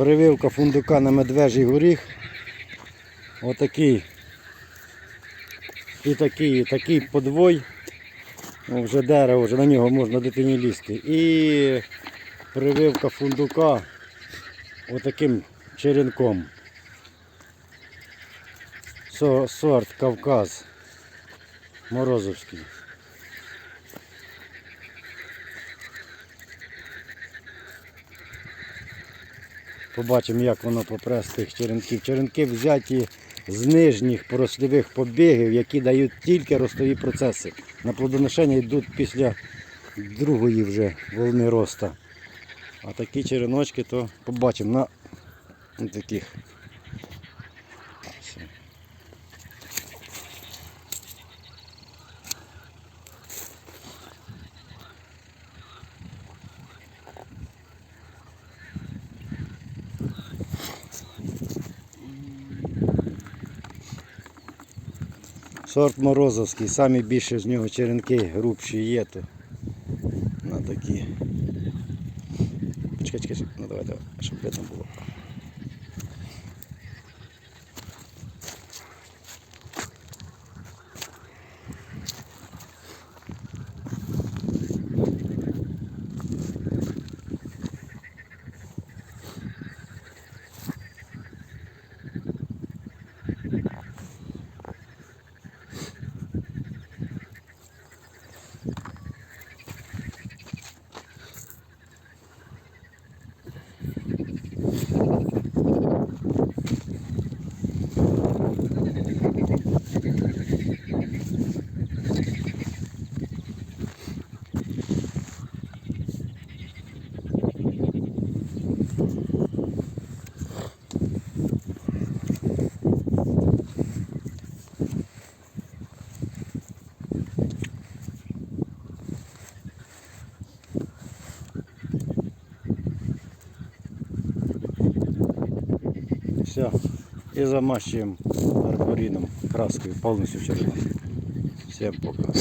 Прививка фундука на медвежий горіх. Отакий. І такий, такий подвой. Ну, вже дерево, вже на нього можна дитині лізти. І прививка фундука отаким черенком. Сорт Кавказ. Морозовський. Побачимо, як воно попре з тих черенків. Черенки взяті з нижніх порослівих побігів, які дають тільки ростові процеси. На плодоношення йдуть після другої вже волни роста. А такі череночки то побачимо на таких. Сорт Морозовський, самі більше з нього черенки грубші є, то на такі. Чекай, чекай, ну давай, давай, щоб видно було. Все. І замащуємо арборіном краскою повністю червоною. Всім пока.